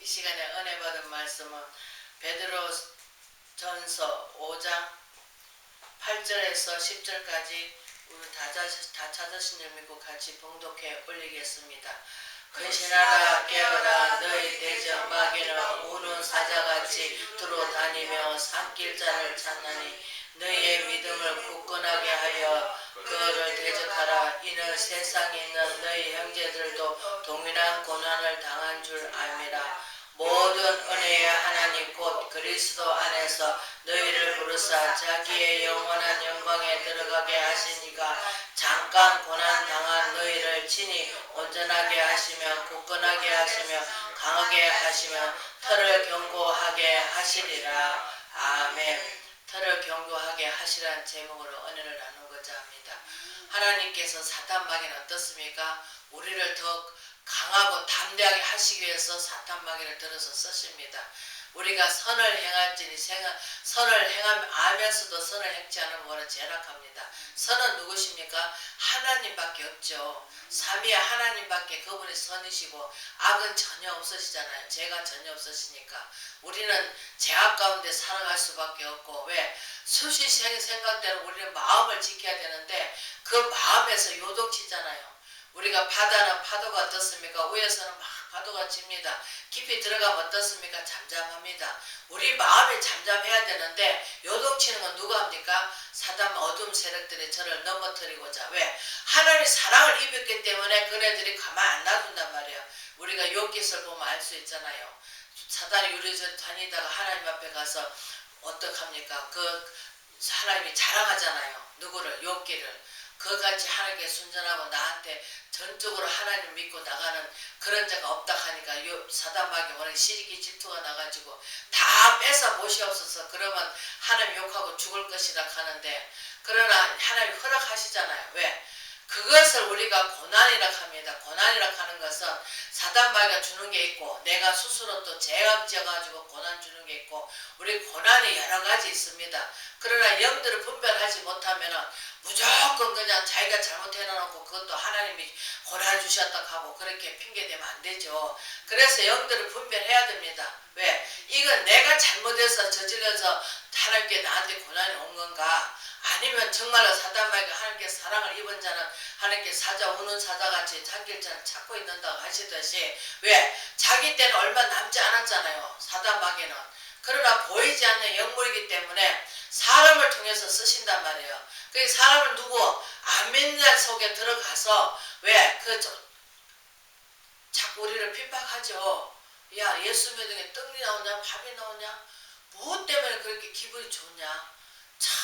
이 시간에 은혜 받은 말씀은 베드로 전서 5장 8절에서 10절까지 우리 다, 찾- 다 찾으신 줄 믿고 같이 봉독해 올리겠습니다. 근신하라 깨어라 너희 대적 마귀는 우는 사자같이 두루 다니며 산길자를 찾나니 너희의 믿음을 굳건하게 하여 그를 대적하라 이는 세상에 있는 너희 형제들도 동일한 고난을 당한 줄 압니다. 모든 은혜의 하나님 곧 그리스도 안에서 너희를 부르사 자기의 영원한 영광에 들어가게 하시니가 잠깐 고난 당한 너희를 친히 온전하게 하시며 굳건하게 하시며 강하게 하시며 털을 견고하게 하시리라. 아멘. 털을 견고하게 하시라는 제목으로 은혜를 나누고자 합니다. 하나님께서 사탄 마귀는 어떻습니까? 우리를 더 강하고 담대하게 하시기 위해서 사탄 마귀를 들어서 쓰십니다. 우리가 선을 행할지니 선을 행하면서도 선을 행치 않으면 뭐라 제락합니다. 선은 누구십니까? 하나님밖에 없죠. 삼위의 하나님밖에 그분이 선이시고 악은 전혀 없으시잖아요. 죄가 전혀 없으시니까 우리는 죄악 가운데 살아갈 수밖에 없고 왜 수시 생- 생각대로 우리는 마음을 지켜야 되는데 그 마음에서 요동치잖아요. 우리가 바다는 파도가 어떻습니까? 위에서는 막 파도가 칩니다. 깊이 들어가면 어떻습니까? 잠잠합니다. 우리 마음이 잠잠해야 되는데 요동치는 건 누가 합니까? 사담 어둠 세력들이 저를 넘어뜨리고자 왜? 하나님이 사랑을 입었기 때문에 그네들이 가만 안 놔둔단 말이에요. 우리가 욕기를 보면 알 수 있잖아요. 사단이 유리에서 다니다가 하나님 앞에 가서 어떡합니까? 그 하나님이 자랑하잖아요. 누구를? 욕기를. 그같이 하나님께 순전하고 나한테 전적으로 하나님 믿고 나가는 그런 자가 없다 하니까 요 사단마귀 워낙 시리기 질투가 나가지고 다 뺏어 보시옵소서. 그러면 하나님 욕하고 죽을 것이라 하는데 그러나 하나님 허락하시잖아요. 왜 그것을 우리가 고난이라 합니다 고난이라 하는 것은 사단마귀가 주는 게 있고 내가 스스로 또 죄악 지어가지고 고난 주는 게 있고 우리 고난이 여러 가지 있습니다 그러나 영들을 분별하지 못하면은 무조건 그냥 자기가 잘못해놓고 그것도 하나님이 고난 주셨다 하고 그렇게 핑계대면 안 되죠. 그래서 영들을 분별해야 됩니다. 왜? 이건 내가 잘못해서 저질러서 하나님께 나한테 고난이 온 건가? 아니면 정말로 사단마귀가 하나님께 사랑을 입은 자는 하나님께 사자 우는 사자같이 장길자를 찾고 있는다고 하시듯이 왜? 자기 때는 얼마 남지 않았잖아요. 사단마귀는. 그러나 보이지 않는 영물이기 때문에 사람을 통해서 쓰신단 말이에요. 그 사람을 누구 안 믿는 자 속에 들어가서 왜그 자꾸 우리를 핍박하죠. 야 예수 믿는 떡이 나오냐 밥이 나오냐 무엇 때문에 그렇게 기분이 좋냐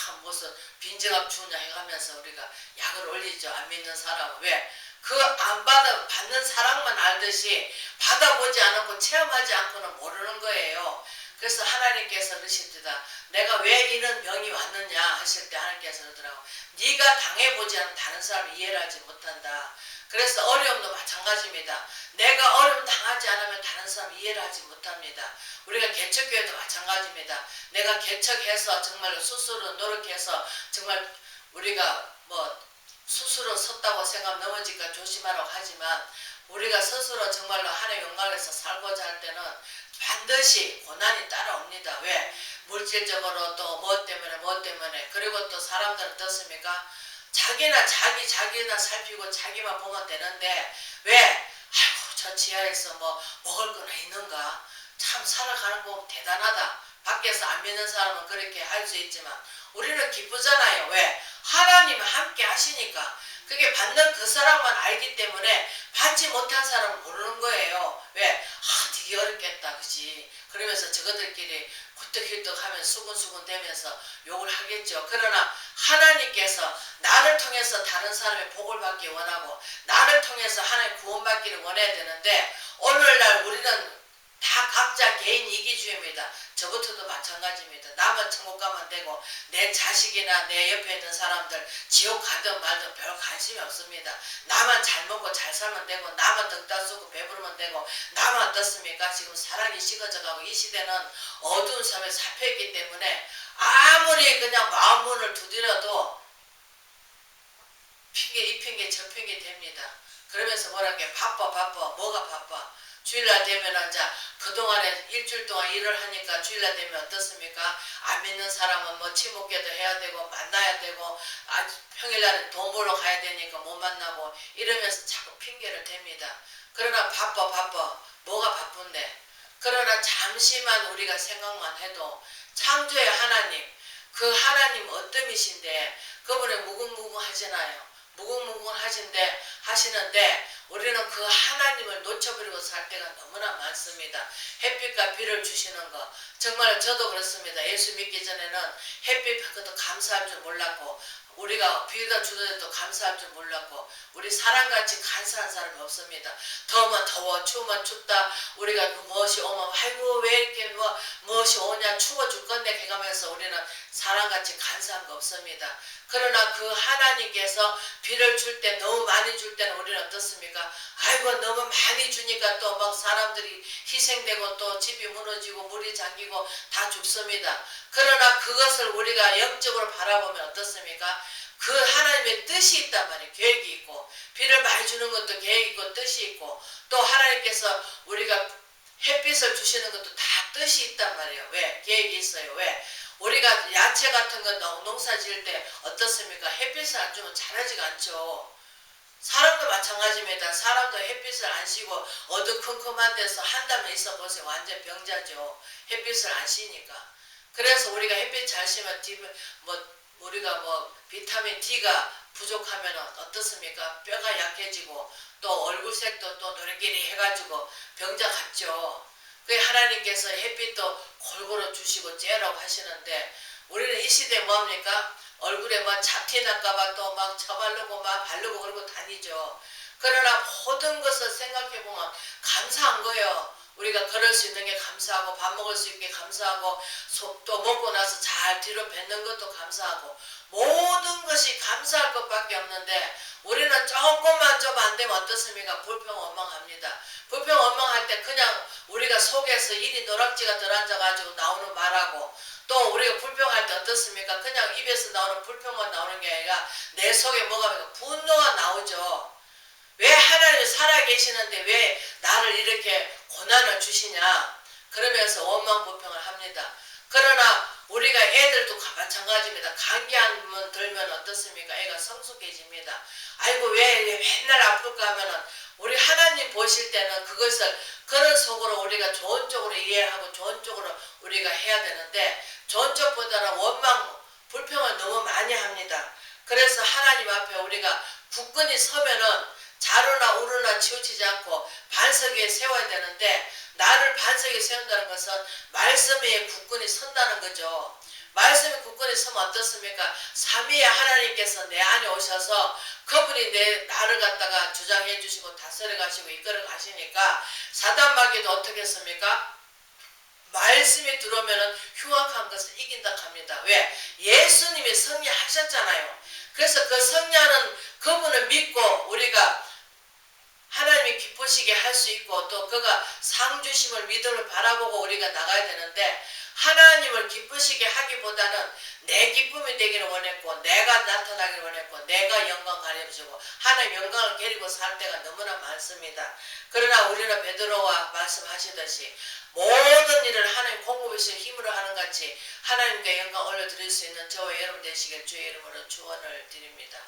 참 무슨 빈정함 주냐 해가면서 우리가 약을 올리죠 안 믿는 사람은 왜 그 안 받아 받는 사랑만 알듯이 받아보지 않고 체험하지 않고는 모르는 거예요. 그래서 하나님께서 그러십니다. 내가 왜 이런 병이 왔느냐 하실 때 하나님께서 그러더라고. 네가 당해보지 않은 다른 사람 이해를 하지 못한다. 그래서 어려움도 마찬가지입니다. 내가 어려움 당하지 않으면 다른 사람 이해를 하지 못합니다. 우리가 개척교회도 마찬가지입니다. 내가 개척해서 정말로 스스로 노력해서 정말 우리가 뭐 스스로 섰다고 생각 넘어질까 조심하라고 하지만 우리가 스스로 정말로 하나의 영광에서 살고자 할 때는 반드시 고난이 따라옵니다. 왜? 물질적으로 또 뭐 때문에 뭐 때문에 그리고 또 사람들은 어떻습니까? 자기나 자기 자기나 살피고 자기만 보면 되는데 왜? 아이고 저 지하에서 뭐 먹을 거나 있는가? 참 살아가는 거 대단하다. 밖에서 안 믿는 사람은 그렇게 할 수 있지만 우리는 기쁘잖아요. 왜? 하나님 함께 하시니까 그게 받는 그 사람만 알기 때문에 받지 못한 사람은 모르는 거예요. 왜? 아, 되게 어렵겠다. 그지? 그러면서 저것들끼리 굴떡힐떡 하면 수근수근 되면서 욕을 하겠죠. 그러나 하나님께서 나를 통해서 다른 사람의 복을 받기 원하고 나를 통해서 하나님 구원받기를 원해야 되는데 오늘날 우리는 다 각자 개인 이기주의입니다. 저부터도 마찬가지입니다. 나만 천국 가면 되고 내 자식이나 내 옆에 있는 사람들 지옥 가든 말든 별 관심이 없습니다. 나만 잘 먹고 잘 살면 되고 나만 덕다 쓰고 배부르면 되고 나만 어떻습니까? 지금 사랑이 식어져 가고 이 시대는 어두운 삶에 잡혀있기 때문에 아무리 그냥 마음문을 두드려도 핑계 이 핑계 저 핑계 됩니다. 그러면서 뭐라 게 바빠 바빠 뭐가 바빠 주일날 되면은 자 그동안에 일주일 동안 일을 하니까 주일날 되면 어떻습니까? 안 믿는 사람은 뭐 치목계도 해야 되고 만나야 되고 아 평일날은 돈 벌러 가야 되니까 못 만나고 이러면서 자꾸 핑계를 댑니다. 그러나 바빠 바빠 뭐가 바쁜데 그러나 잠시만 우리가 생각만 해도 창조의 하나님 그 하나님 어떠이신데 그분의 무궁무궁하잖아요. 무궁무궁하신데 하시는데 우리는 그 하나님을 놓쳐버리고 살 때가 너무나 많습니다. 햇빛과 비를 주시는 거 정말 저도 그렇습니다. 예수 믿기 전에는 햇빛 그것도 감사할 줄 몰랐고 우리가 비가 주더라도 감사할 줄 몰랐고 우리 사람같이 간사한 사람이 없습니다. 더우면 더워 추우면 춥다 우리가 무엇이 오면 아이고 왜 이렇게 뭐 무엇이 오냐 추워 죽겠네 해가면서 우리는 사람같이 간사한 거 없습니다. 그러나 그 하나님께서 비를 줄 때 너무 많이 줄 때는 우리는 어떻습니까? 아이고 너무 많이 주니까 또 막 사람들이 희생되고 또 집이 무너지고 물이 잠기고 다 죽습니다. 그러나 그것을 우리가 영적으로 바라보면 어떻습니까? 그 하나님의 뜻이 있단 말이에요. 계획이 있고 비를 많이 주는 것도 계획이 있고 뜻이 있고 또 하나님께서 우리가 햇빛을 주시는 것도 다 뜻이 있단 말이에요. 왜? 계획이 있어요. 왜? 우리가 야채 같은 거 농- 농사 지을 때 어떻습니까? 햇빛을 안 주면 자라지가 않죠. 사람도 마찬가지입니다. 사람도 햇빛을 안 쉬고 어두컴컴한 데서 한 달만 있어 보세요. 완전 병자죠. 햇빛을 안 쉬니까. 그래서 우리가 햇빛 잘 쉬면 디, 뭐 우리가 뭐 비타민 D가 부족하면 어떻습니까? 뼈가 약해지고 또 얼굴색도 또 노래끼리 해가지고 병자 같죠. 그 하나님께서 햇빛도 골고루 주시고 쬐라고 하시는데 우리는 이 시대에 뭡니까? 얼굴에 뭐 잡티 날까봐 또막 처바르고 막 바르고 그러고 다니죠. 그러나 모든 것을 생각해 보면 감사한 거예요. 우리가 걸을 수 있는 게 감사하고 밥 먹을 수 있게 감사하고 소- 또 먹고 나서 잘 뒤로 뱉는 것도 감사하고 모든 것이 감사할 것밖에 없는데 우리는 조금만 좀 안 되면 어떻습니까? 불평원망합니다. 불평원망할 때 그냥 우리가 속에서 일이 노락지가 들어앉아가지고 나오는 말하고 또 우리가 불평할 때 어떻습니까? 그냥 입에서 나오는 불평만 나오는 게 아니라 내 속에 뭐가 분노가 나오죠. 왜 하나님이 살아계시는데 왜 나를 이렇게 고난을 주시냐? 그러면서 원망 불평을 합니다. 그러나 우리가 애들도 마찬가지입니다. 감기 한 번 들면 어떻습니까? 애가 성숙해집니다. 아이고 왜, 왜 맨날 아플까 하면은 우리 하나님 보실 때는 그것을 그런 속으로 우리가 좋은 쪽으로 이해하고 좋은 쪽으로 우리가 해야 되는데 좋은 쪽보다는 원망, 불평을 너무 많이 합니다. 그래서 하나님 앞에 우리가 굳건히 서면은 자루나 우루나 치우치지 않고 반석 위에 세워야 되는데 나를 반석 위에 세운다는 것은 말씀 위에 굳건히 선다는 거죠. 말씀에 굳건히 서면 어떻습니까? 삼위의 하나님께서 내 안에 오셔서 그분이 내 나를 갖다가 주장해 주시고 다스려 가시고 이끌어 가시니까 사단 마귀도 어떻게 했습니까? 말씀이 들어오면은 흉악한 것을 이긴다 합니다. 왜? 예수님이 승리하셨잖아요. 그래서 그 승리하는 그분을 믿고 우리가 하나님이 기쁘시게 할 수 있고 또 그가 상 주심을 믿음을 바라보고 우리가 나가야 되는데 하나님을 기쁘시게 하기보다는 내 기쁨이 되기를 원했고 내가 나타나기를 원했고 내가 영광 가려주고 하나님 영광을 가리고 살 때가 너무나 많습니다. 그러나 우리는 베드로와 말씀하시듯이 모든 일을 하나님 공급이신 힘으로 하는 같이 하나님께 영광 올려드릴 수 있는 저와 여러분 되시길 주의 이름으로 축원을 드립니다.